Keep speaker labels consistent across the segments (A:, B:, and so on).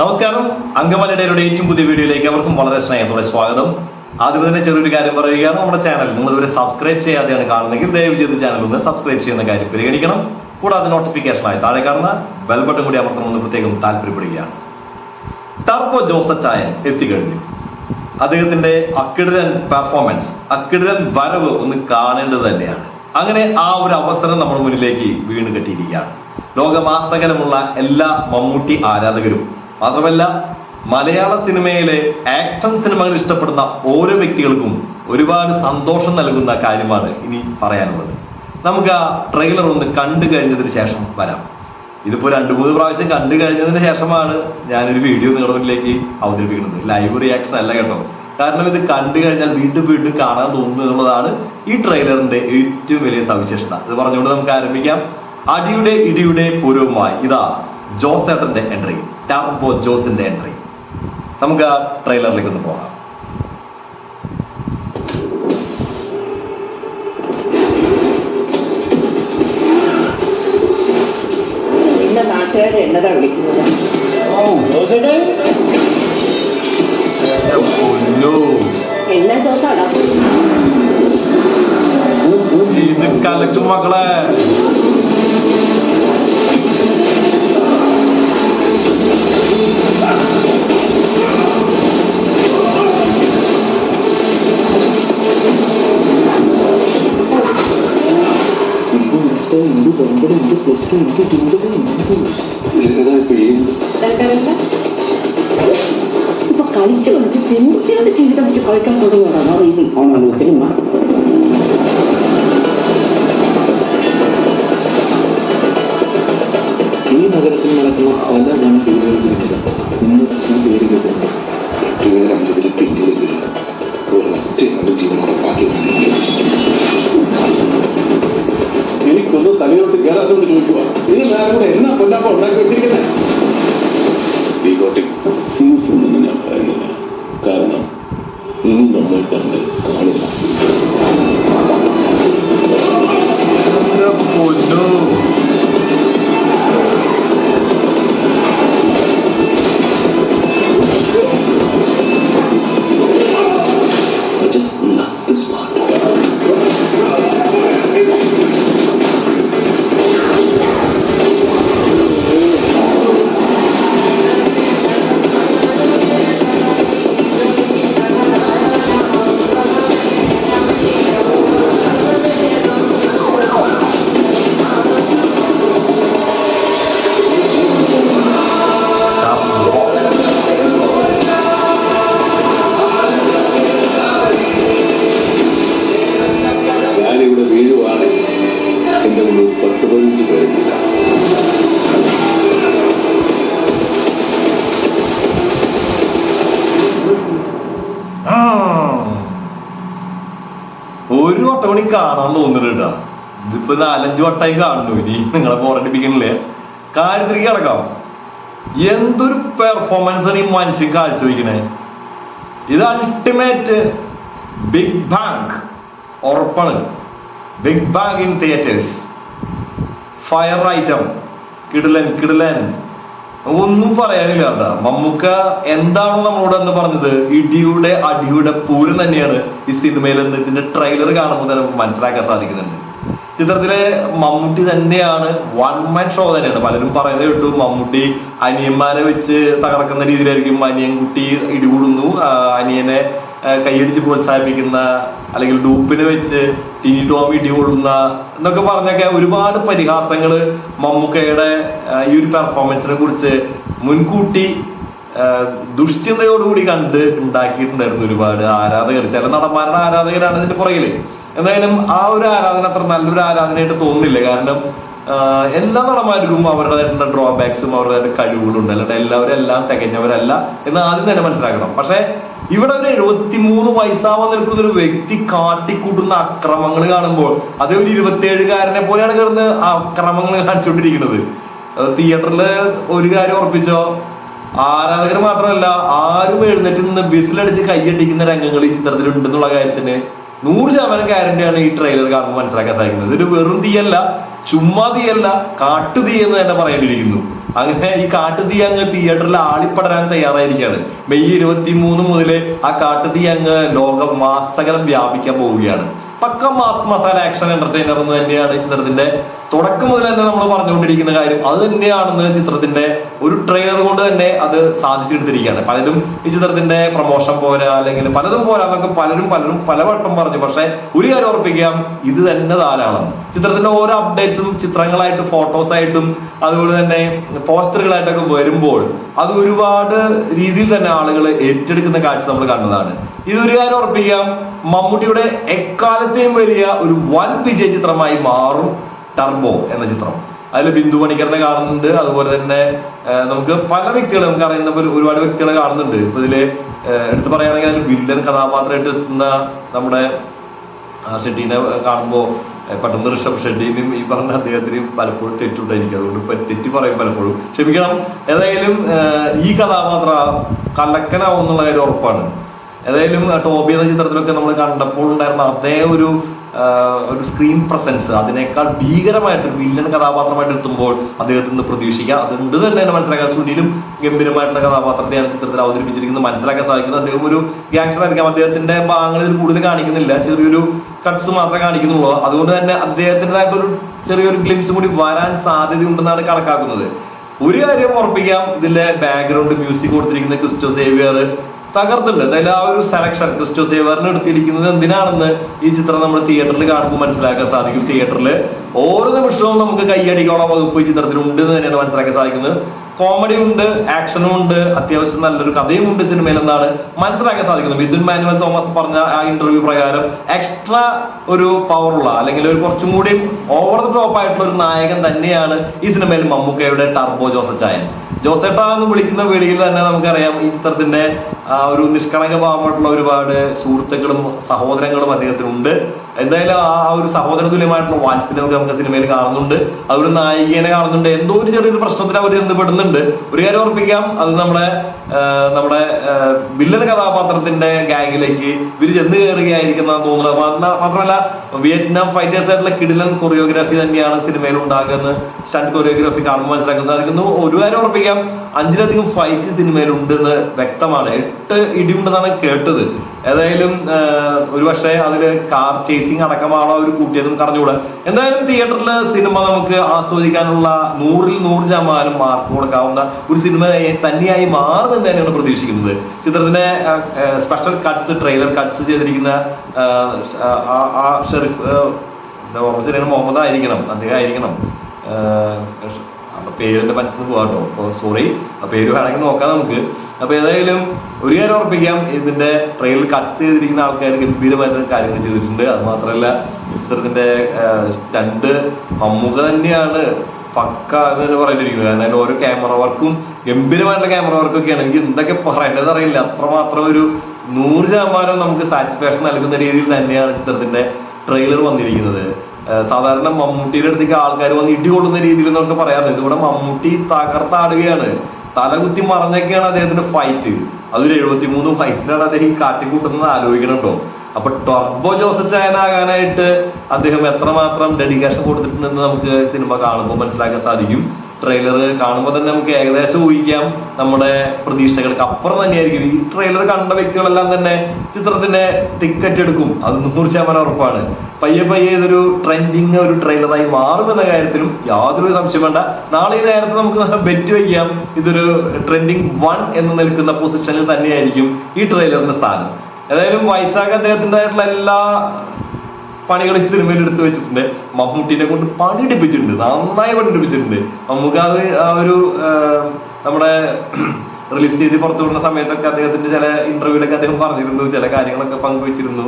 A: നമസ്കാരം. അങ്കമലയുടെ ഏറ്റവും പുതിയ വീഡിയോയിലേക്ക് അവർക്കും വളരെ സ്നേഹത്തോടെ സ്വാഗതം. ആദ്യം തന്നെ ചെറിയൊരു കാര്യം പറയുകയാണ്. നമ്മുടെ ചാനൽ നിങ്ങൾ ഇതുവരെ സബ്സ്ക്രൈബ് ചെയ്യാതെയാണ് കാണുന്നതെങ്കിൽ ദയവ് ചെയ്ത് ചാനൽ ഒന്ന് സബ്സ്ക്രൈബ് ചെയ്യുന്ന കാര്യം പരിഗണിക്കണം. കൂടാതെ നോട്ടിഫിക്കേഷനായി താഴെ കാണുന്ന ബെൽ ബട്ടൺ കൂടി അമർത്തണമെന്ന് പ്രത്യേകം താല്പര്യപ്പെടുകയാണ്. ടർബോ ജോസച്ചായൻ എത്തിക്കഴിഞ്ഞു. അദ്ദേഹത്തിന്റെ അക്കിടുതൻ പെർഫോമൻസ് അക്കിടുതൻ വരവ് ഒന്ന് കാണേണ്ടത് തന്നെയാണ്. അങ്ങനെ ആ ഒരു അവസരം നമ്മുടെ മുന്നിലേക്ക് വീണ് കെട്ടിയിരിക്കുകയാണ്. ലോകമാസകലമുള്ള എല്ലാ മമ്മൂട്ടി ആരാധകരും മാത്രമല്ല മലയാള സിനിമയിലെ ആക്ഷൻ സിനിമകൾ ഇഷ്ടപ്പെടുന്ന ഓരോ വ്യക്തികൾക്കും ഒരുപാട് സന്തോഷം നൽകുന്ന കാര്യമാണ് ഇനി പറയാനുള്ളത്. നമുക്ക് ആ ട്രെയിലർ ഒന്ന് കണ്ടു കഴിഞ്ഞതിന് ശേഷം വരാം. ഇതിപ്പോ രണ്ടു മൂന്ന് പ്രാവശ്യം കണ്ടു കഴിഞ്ഞതിന് ശേഷമാണ് ഞാനൊരു വീഡിയോ നിങ്ങളുടെ മുന്നിലേക്ക് അവതരിപ്പിക്കുന്നത്. ലൈവ് റിയാക്ഷൻ അല്ല കേട്ടോ. കാരണം ഇത് കണ്ടു കഴിഞ്ഞാൽ വീണ്ടും വീണ്ടും കാണാൻ തോന്നുന്നു എന്നുള്ളതാണ് ഈ ട്രെയിലറിന്റെ ഏറ്റവും വലിയ സവിശേഷത. ഇത് പറഞ്ഞുകൊണ്ട് നമുക്ക് ആരംഭിക്കാം. അടിയുടെ ഇടിയുടെ പൂർവമായി ഇതാ. ജോസേട്ടന്റെ എൻട്രി ടാപ്പോ ജോസിന്റെ എൻട്രി നമുക്ക് ആ ട്രെയിലറിലേക്ക് ഒന്ന് പോകാം.
B: എന്നതാ വിളിക്കുന്നത്?
A: പൊന്നോ.
B: എന്നാ ജോസാടാ?
A: ഇത് കലക്കും മക്കളെ.
C: പ്ലസ് ടു എന്ത് ഏതാ ഇപ്പൊ
B: കളിച്ച് കളിച്ച് പെൺകുട്ടികളുടെ ജീവിതം വെച്ച് കളിക്കാൻ ഇത് ആണോ സിനിമ
C: ഈ നഗരത്തിൽ നടക്കുന്ന പല വൺ ഡീലുകൾക്ക് ഇന്ന് ഈ പേര്
D: കിട്ടുന്നു കൂടി
A: കാണാൻ തോന്നുന്നുണ്ട് ഇതിപ്പോ നാലഞ്ച് വട്ടമായി കാണുന്നു. ഇനി നിങ്ങളെ പോരടിപ്പിക്കണില്ലേ കാര്യത്തിലേക്ക് കിടക്കാം. എന്തൊരു പെർഫോമൻസ് ആണ് ഈ മനുഷ്യൻ കാഴ്ചവെക്കണേ? ഇത് അൾട്ടിമേറ്റ് ബിഗ് ബാങ്ക് ഉറപ്പാണ്. Big bang in theatres fire item കിടിലൻ കിടിലൻ. ഒന്നും പറയാനില്ല കേട്ടാ. മമ്മൂക്ക എന്താണോ നമ്മളോട് എന്ന് പറഞ്ഞത്. ഇടിയുടെ അടിയുടെ പൂരം തന്നെയാണ് ഈ സിനിമയിൽ നിന്ന് ഇതിന്റെ ട്രെയിലർ കാണുമ്പോൾ തന്നെ മനസ്സിലാക്കാൻ സാധിക്കുന്നുണ്ട്. ചിത്രത്തിലെ മമ്മൂട്ടി തന്നെയാണ് വൺ മാൻ ഷോ തന്നെയാണ്. പലരും പറയുന്നത് കേട്ടു മമ്മൂട്ടി അനിയന്മാരെ വെച്ച് തകർക്കുന്ന രീതിയിലായിരിക്കും അനിയൻകുട്ടി ഇടികൂടുന്നു അനിയനെ കൈയടിച്ച് പ്രോത്സാഹിപ്പിക്കുന്ന അല്ലെങ്കിൽ ഡൂപ്പിനെ വെച്ച് ടിനി ടോം ഇടികൊള്ളുന്ന എന്നൊക്കെ പറഞ്ഞൊക്കെ ഒരുപാട് പരിഹാസങ്ങൾ മമ്മൂക്കയുടെ ഈ ഒരു പെർഫോമൻസിനെ കുറിച്ച് മുൻകൂട്ടി ദുഷ്ചിന്തയോടുകൂടി കണ്ട് ഉണ്ടാക്കിയിട്ടുണ്ടായിരുന്നു ഒരുപാട് ആരാധകർ. ചില നടന്മാരുടെ ആരാധകരാണ് ഇതിന്റെ പുറകിൽ. എന്തായാലും ആ ഒരു ആരാധന അത്ര നല്ലൊരു ആരാധനയായിട്ട് തോന്നുന്നില്ല. കാരണം എല്ലാ നടന്മാർക്കും അവരുടേതായിട്ടുള്ള ഡ്രോബാക്സും അവരുടേതായിട്ട് കഴിവുകളുണ്ട്. അല്ലാണ്ട് എല്ലാവരും എല്ലാം തികഞ്ഞവരല്ല എന്ന് ആദ്യം തന്നെ മനസ്സിലാക്കണം. പക്ഷെ ഇവിടെ ഒരു എഴുപത്തിമൂന്ന് വയസ്സാവാൻ നിൽക്കുന്ന ഒരു വ്യക്തി കാട്ടിക്കൂട്ടുന്ന അക്രമങ്ങൾ കാണുമ്പോൾ അതേ ഒരു ഇരുപത്തിയേഴുകാരനെ പോലെയാണ് കിടന്ന് അക്രമങ്ങൾ കാണിച്ചുകൊണ്ടിരിക്കുന്നത്. തിയേറ്ററിൽ ഒരു കാര്യം ഉറപ്പിച്ചോ? ആരാധകർ മാത്രമല്ല ആരും എഴുന്നേറ്റ് നിന്ന് ബിസിലടിച്ച് കൈയടിക്കുന്ന രംഗങ്ങൾ ഈ ചിത്രത്തിൽ ഉണ്ടെന്നുള്ള കാര്യത്തിന്. നൂറ് ശതമാനം ഗ്യാരണ്ടിയാണ് ഈ ട്രെയിലർ കാണുമ്പോൾ മനസ്സിലാക്കാൻ സാധിക്കുന്നത്. ഇത് വെറും തീയല്ല ചുമ്മാ തീയല്ല കാട്ടു തീ എന്ന് തന്നെ പറയേണ്ടിയിരിക്കുന്നു. അങ്ങനെ ഈ കാട്ടു തീ അങ്ങ് തിയേറ്ററിൽ ആളിപ്പടരാൻ തയ്യാറായിരിക്കുകയാണ്. മെയ് ഇരുപത്തി മൂന്ന് മുതൽ ആ കാട്ടു തീ അങ്ങ് ലോകം മാസകലം വ്യാപിക്കാൻ പോവുകയാണ്. പക്ക മാസ് മസാല ആക്ഷൻ എന്റർടൈനർ എന്ന് തന്നെയാണ് ചിത്രത്തിന്റെ തുടക്കം മുതൽ തന്നെ നമ്മൾ പറഞ്ഞുകൊണ്ടിരിക്കുന്ന കാര്യം. അത് തന്നെയാണെന്ന് ചിത്രത്തിന്റെ ഒരു ട്രെയിലർ കൊണ്ട് തന്നെ അത് സാധിച്ചെടുത്തിരിക്കുകയാണ്. പലരും ഈ ചിത്രത്തിന്റെ പ്രൊമോഷൻ പോരാ അല്ലെങ്കിൽ പലതും പോരാ എന്നൊക്കെ പലരും പലരും പലവട്ടം പറഞ്ഞു. പക്ഷെ ഒരു കാര്യം ഓർപ്പിക്കാം ഇത് തന്നെ ധാരാളം. ചിത്രത്തിന്റെ ഓരോ അപ്ഡേറ്റ്സും ചിത്രങ്ങളായിട്ടും ഫോട്ടോസ് ആയിട്ടും അതുപോലെ തന്നെ പോസ്റ്ററുകളായിട്ടൊക്കെ വരുമ്പോൾ അത് ഒരുപാട് രീതിയിൽ തന്നെ ആളുകൾ ഏറ്റെടുക്കുന്ന കാഴ്ച നമ്മൾ കണ്ടതാണ്. ഇതൊരു കാര്യം ഉറപ്പിക്കാം മമ്മൂട്ടിയുടെ എക്കാലത്തെയും വലിയ ഒരു വൻ വിജയ ചിത്രമായി മാറും ടർബോ എന്ന ചിത്രം. അതിൽ ബിന്ദു പണിക്കറിനെ കാണുന്നുണ്ട് അതുപോലെ തന്നെ നമുക്ക് പല വ്യക്തികളെ നമുക്ക് അറിയുന്ന ഒരുപാട് വ്യക്തികളെ കാണുന്നുണ്ട്. ഇപ്പൊ ഇതിൽ എടുത്തു പറയുകയാണെങ്കിൽ അതിൽ വില്ലൻ കഥാപാത്രമായിട്ട് എത്തുന്ന നമ്മുടെ ഷെട്ടീനെ കാണുമ്പോൾ പെട്ടെന്ന് ഋഷഭ് ഷെട്ടിനും ഈ പറഞ്ഞ അദ്ദേഹത്തിന് പലപ്പോഴും തെറ്റുണ്ടായിരിക്കും അതുകൊണ്ട് ഇപ്പൊ തെറ്റി പറയും പലപ്പോഴും. ക്ഷമിക്കണം. ഏതായാലും ഈ കഥാപാത്രം കലക്കനാവും എന്നുള്ള കാര്യം ഉറപ്പാണ്. ഏതായാലും ടോബി എന്ന ചിത്രത്തിലൊക്കെ നമ്മൾ കണ്ടപ്പോൾ ഉണ്ടായിരുന്ന അതേ ഒരു ഒരു സ്ക്രീൻ പ്രസൻസ് അതിനേക്കാൾ ഭീകരമായിട്ട് വില്ലൻ കഥാപാത്രമായിട്ട് എത്തുമ്പോൾ അദ്ദേഹത്തിൽ നിന്ന് പ്രതീക്ഷിക്കാം. അതുകൊണ്ട് തന്നെ തന്നെ മനസ്സിലാക്കാൻ സുനിലും ഗംഭീരമായിട്ടുള്ള കഥാപാത്രത്തെയാണ് ചിത്രത്തിൽ അവതരിപ്പിച്ചിരിക്കുന്നത്. മനസ്സിലാക്കാൻ സാധിക്കുന്നത് അദ്ദേഹം ഒരു ഗ്യാങ്സ്റ്റർ ആയിരിക്കാം. അദ്ദേഹത്തിന്റെ ഭാഗങ്ങളിൽ കൂടുതൽ കാണിക്കുന്നില്ല. ചെറിയൊരു കട്ട്സ് മാത്രമേ കാണിക്കുന്നുള്ളൂ. അതുകൊണ്ട് തന്നെ അദ്ദേഹത്തിന്റെതായിട്ടൊരു ചെറിയൊരു ഗ്ലിംസ് കൂടി വരാൻ സാധ്യതയുണ്ടെന്നാണ് കണക്കാക്കുന്നത്. ഒരു കാര്യം ഉറപ്പിക്കാം. ഇതിലെ ബാക്ക്ഗ്രൗണ്ട് മ്യൂസിക് കൊടുത്തിരിക്കുന്ന ക്രിസ്റ്റോ സേവിയർ തകർത്തുണ്ട് എന്തായാലും ആ ഒരു സെലക്ഷൻ ക്രിസ്റ്റോ സേവറിന് എടുത്തിരിക്കുന്നത് എന്തിനാണെന്ന് ഈ ചിത്രം നമ്മൾ തിയേറ്ററിൽ കാണുമ്പോൾ മനസ്സിലാക്കാൻ സാധിക്കും. തിയേറ്ററിൽ ഓരോ നിമിഷവും നമുക്ക് കൈയടിക്കാനുള്ള വകുപ്പ് ഈ ചിത്രത്തിൽ ഉണ്ട് എന്ന് തന്നെയാണ് മനസ്സിലാക്കാൻ സാധിക്കുന്നത്. കോമഡി ഉണ്ട് ആക്ഷനും ഉണ്ട് അത്യാവശ്യം നല്ലൊരു കഥയും ഉണ്ട് സിനിമയിൽ എന്നാണ് മനസ്സിലാക്കാൻ സാധിക്കുന്നത്. മിഥുൻ മാനുവൽ തോമസ് പറഞ്ഞ ആ ഇന്റർവ്യൂ പ്രകാരം എക്സ്ട്രാ ഒരു പവറുള്ള അല്ലെങ്കിൽ ഒരു കുറച്ചും കൂടി ഓവർ ദ ടോപ്പ് ആയിട്ടുള്ള ഒരു നായകൻ തന്നെയാണ് ഈ സിനിമയിൽ മമ്മൂക്കയുടെ ടർബോ ജോസച്ചായൻ ജോസേട്ട എന്ന് വിളിക്കുന്ന വീടുകൾ തന്നെ നമുക്കറിയാം ഈ ചിത്രത്തിന്റെ ഒരു നിഷ്കളങ്ക ഭാവമായിട്ടുള്ള ഒരുപാട് സുഹൃത്തുക്കളും സഹോദരങ്ങളും അദ്ദേഹത്തിനുണ്ട്. എന്തായാലും ആ ഒരു സഹോദര തുല്യമായിട്ടുള്ള വാത്സല്യമൊക്കെ നമുക്ക് സിനിമയിൽ കാണുന്നുണ്ട്. അതൊരു നായികേനെ കാണുന്നുണ്ട്. എന്തോ ഒരു ചെറിയൊരു പ്രശ്നത്തിൽ അവർ ബന്ധപ്പെടുന്നുണ്ട് ഒരു കാര്യം ഓർപ്പിക്കാം. അത് നമ്മുടെ നമ്മുടെ വില്ലൻ കഥാപാത്രത്തിന്റെ ഗാങ്ങിലേക്ക് ഇവർ ചെന്ന് കയറുകയായിരിക്കുന്ന തോന്നുന്നത്. മാത്രമല്ല വിയറ്റ്നാം ഫൈറ്റേഴ്സ് ആയിട്ടുള്ള കിടിലൻ കൊറിയോഗ്രാഫി തന്നെയാണ് സിനിമയിൽ ഉണ്ടാകുന്നത്. സ്റ്റണ്ട് കൊറിയോഗ്രാഫി കാണുമ്പോൾ മനസ്സിലാക്കാൻ സാധിക്കുന്നു. ഒരു കാര്യം ഉറപ്പിക്കാം അഞ്ചിലധികം ഫൈറ്റ് സിനിമയിൽ ഉണ്ടെന്ന് വ്യക്തമാണ്. എട്ട് ഇടിയുണ്ടെന്നാണ് കേട്ടത്. ഏതായാലും ഒരു പക്ഷേ അതിൽ കാർ ചേസിങ് അടക്കമാണോ അവർ കൂട്ടിയതും കറഞ്ഞുകൂടെ എന്തായാലും തിയേറ്ററിൽ സിനിമ നമുക്ക് ആസ്വദിക്കാനുള്ള നൂറിൽ നൂറ് ശതമാനം മാർക്ക് കൊടുക്കാവുന്ന ഒരു സിനിമ തന്നെയായി മാറുമെന്ന് തന്നെയാണ് പ്രതീക്ഷിക്കുന്നത്. ചിത്രത്തിന്റെ സ്പെഷ്യൽ കട്ട്സ് ട്രെയിലർ കട്ട്സ് ചെയ്തിരിക്കുന്ന ആ, ഷെറിഫ് ഓർമ്മ ശരിയാണ് മുഹമ്മദ് ആയിരിക്കണം അദ്ദേഹം ആയിരിക്കണം. പേരിന്റെ മനസ്സിൽ പോകാട്ടോ അപ്പൊ സോറി ആ പേര് വേണമെങ്കിൽ നോക്കാം നമുക്ക്. അപ്പൊ ഏതായാലും ഒരു കാര്യം ഉറപ്പിക്കാം ഇതിന്റെ ട്രെയിലർ കട്ട്സ് ചെയ്തിരിക്കുന്ന ആൾക്കാർ ഗംഭീരമായിട്ട് കാര്യങ്ങൾ ചെയ്തിട്ടുണ്ട്. അത് മാത്രമല്ല ചിത്രത്തിന്റെ സ്റ്റണ്ട് മമ്മൂക്ക തന്നെയാണ് പക്ക എന്ന് തന്നെ പറയേണ്ടിയിരിക്കുന്നത്. കാരണം ഓരോ ക്യാമറ വർക്കും ഗംഭീരമായിട്ടുള്ള ക്യാമറ വർക്കൊക്കെയാണ് എനിക്ക് എന്തൊക്കെ പറയേണ്ടത് അറിയില്ല. അത്രമാത്രം ഒരു നൂറ് ശതമാനം നമുക്ക് സാറ്റിസ്ഫാക്ഷൻ നൽകുന്ന രീതിയിൽ തന്നെയാണ് ചിത്രത്തിന്റെ ട്രെയിലർ വന്നിരിക്കുന്നത്. സാധാരണ മമ്മൂട്ടിയുടെ അടുത്തേക്ക് ആൾക്കാർ വന്ന് ഇടി കൊള്ളുന്ന രീതിയിൽ നമുക്ക് പറയാറുണ്ട്. ഇതിവിടെ മമ്മൂട്ടി തകർത്താടുകയാണ്. തലകുത്തി മറഞ്ഞൊക്കെയാണ് അദ്ദേഹത്തിന്റെ ഫൈറ്റ് അതൊരു എഴുപത്തി മൂന്ന് വയസ്സിലാണ് അദ്ദേഹം ഈ കൂട്ടുന്നത് ആലോചിക്കണുണ്ടോ? അപ്പൊ ടോർബോ ജോസഫ് ചായനാകാനായിട്ട് അദ്ദേഹം എത്രമാത്രം ഡെഡിക്കേഷൻ കൊടുത്തിട്ടുണ്ടെന്ന് നമുക്ക് സിനിമ കാണുമ്പോൾ മനസ്സിലാക്കാൻ സാധിക്കും. ട്രെയിലർ കാണുമ്പോൾ തന്നെ നമുക്ക് ഏകദേശം ഊഹിക്കാം. നമ്മുടെ പ്രതീക്ഷകൾക്ക് അപ്പുറം തന്നെയായിരിക്കും. ഈ ട്രെയിലർ കണ്ട വ്യക്തികളെല്ലാം തന്നെ ചിത്രത്തിന്റെ ടിക്കറ്റ് എടുക്കും. അത് നൂറ് ശതമാനം ഉറപ്പാണ്. പയ്യെ പയ്യെ ഇതൊരു ട്രെൻഡിങ് ഒരു ട്രെയിലറായി മാറുമെന്ന കാര്യത്തിലും യാതൊരു സംശയം വേണ്ട. നാളെ ഈ നേരത്തെ നമുക്ക് ബെറ്റ് വയ്ക്കാം ഇതൊരു ട്രെൻഡിങ് വൺ എന്ന് നിൽക്കുന്ന പൊസിഷനിൽ തന്നെയായിരിക്കും ഈ ട്രെയിലറിന്റെ സ്ഥാനം. ഏതായാലും വൈശാഖ് അദ്ദേഹത്തിന്റെതായിട്ടുള്ള എല്ലാ പണികൾ ഈ സിനിമയിൽ എടുത്തു വെച്ചിട്ടുണ്ട്. മമ്മൂട്ടിനെ കൊണ്ട് പണിയെടുപ്പിച്ചിട്ടുണ്ട് നന്നായി പണിയെടുപ്പിച്ചിട്ടുണ്ട് നമുക്ക് അത് ആ ഒരു നമ്മുടെ റിലീസ് ചെയ്ത് പുറത്തു വിടുന്ന സമയത്തൊക്കെ അദ്ദേഹത്തിന്റെ ചില ഇന്റർവ്യൂലൊക്കെ അദ്ദേഹം പറഞ്ഞിരുന്നു. ചില കാര്യങ്ങളൊക്കെ പങ്കുവച്ചിരുന്നു.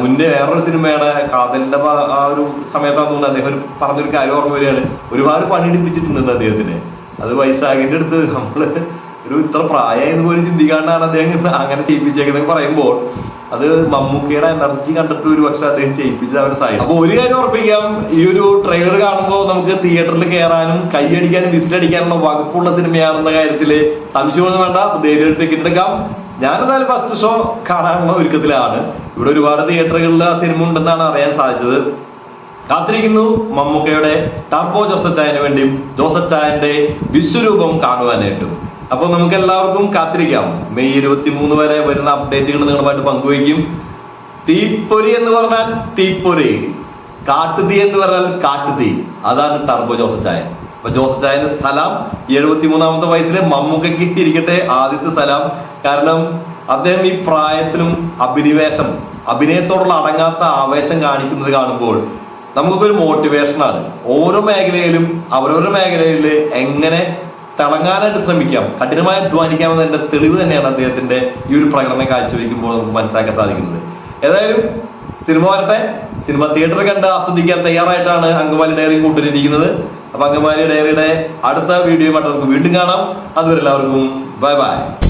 A: മുന്നേ വേറൊരു സിനിമയാണ് കാതലിന്റെ ആ ഒരു സമയത്താന്ന് തോന്നുന്നു അദ്ദേഹം ഒരു പറഞ്ഞൊരു കാര്യം ഓർമ്മ വരികയാണ്. ഒരുപാട് പണിയെടുപ്പിച്ചിട്ടുണ്ട് അദ്ദേഹത്തിന്. അത് വൈശാഖിന്റെ അടുത്ത് നമ്മൾ ഒരു ഇത്ര പ്രായമായെന്ന് പോലും ചിന്തിക്കാണ്ടാണ് അദ്ദേഹം അങ്ങനെ ചെയ്യിപ്പിച്ചേക്കുന്നത് പറയുമ്പോൾ അത് മമ്മൂക്കയുടെ എനർജി കണ്ടിട്ട് ഒരു പക്ഷെ അദ്ദേഹം ചെയ്യിപ്പിച്ചത് അവരുടെ സാധ്യത അപ്പൊ ഒരു കാര്യം ഉറപ്പിക്കാം ഈ ഒരു ട്രെയിലർ കാണുമ്പോൾ നമുക്ക് തിയേറ്ററിൽ കയറാനും കൈയടിക്കാനും വിസിലടിക്കാനുള്ള വകുപ്പുള്ള സിനിമയാണെന്ന കാര്യത്തിൽ സംശയമൊന്നും വേണ്ട. ധൈര്യമായിട്ട് ടിക്കറ്റ് എടുക്കാം. ഞാനെന്തായാലും ഫസ്റ്റ് ഷോ കാണാനുള്ള ഒരുക്കത്തിലാണ്. ഇവിടെ ഒരുപാട് തിയേറ്ററുകളിൽ ആ സിനിമ ഉണ്ടെന്നാണ് അറിയാൻ സാധിച്ചത്. കാത്തിരിക്കുന്നു മമ്മൂക്കയുടെ ടർബോ ജോസച്ചായന് വേണ്ടിയും ജോസച്ചായന്റെ വിശ്വരൂപം കാണുവാനായിട്ടും. അപ്പൊ നമുക്ക് എല്ലാവർക്കും കാത്തിരിക്കാം. മെയ് ഇരുപത്തി മൂന്ന് വരെ വരുന്ന അപ്ഡേറ്റുകൾ നിങ്ങളുമായിട്ട് പങ്കുവയ്ക്കും. തീപ്പൊരി എന്ന് പറഞ്ഞാൽ തീപ്പൊരി. കാട്ടുതീ എന്ന് പറഞ്ഞാൽ കാട്ടുതീ. അതാണ് ടർബോ ജോസച്ചായൻ അപ്പൊ ജോസച്ചായന് സലാം. എഴുപത്തി മൂന്നാമത്തെ വയസ്സിൽ മമ്മൂക്കയ്ക്ക് ഇരിക്കട്ടെ ആദ്യത്തെ സലാം. കാരണം അദ്ദേഹം ഈ പ്രായത്തിലും അഭിനിവേശം അഭിനയത്തോടുള്ള അടങ്ങാത്ത ആവേശം കാണിക്കുന്നത് കാണുമ്പോൾ നമുക്കൊരു മോട്ടിവേഷനാണ് ഓരോ മേഖലയിലും അവരവരുടെ മേഖലയിൽ എങ്ങനെ തിളങ്ങാനായിട്ട് ശ്രമിക്കാം. കഠിനമായി അധ്വാനിക്കാമെന്നതിന്റെ തെളിവ് തന്നെയാണ് അദ്ദേഹത്തിന്റെ ഈ ഒരു പ്രകടനം കാഴ്ചവെക്കുമ്പോൾ നമുക്ക് മനസ്സിലാക്കാൻ സാധിക്കുന്നത്. ഏതായാലും സിനിമ വരട്ടെ. സിനിമ തിയേറ്റർ കണ്ട് ആസ്വദിക്കാൻ തയ്യാറായിട്ടാണ് അങ്കമാലി ഡയറി കൂട്ടിരിക്കുന്നത് അപ്പൊ അങ്കമാലി ഡയറിയുടെ അടുത്ത വീഡിയോയുമായിട്ട് നമുക്ക് വീണ്ടും കാണാം. അതുവരെ എല്ലാവർക്കും ബൈ ബൈ.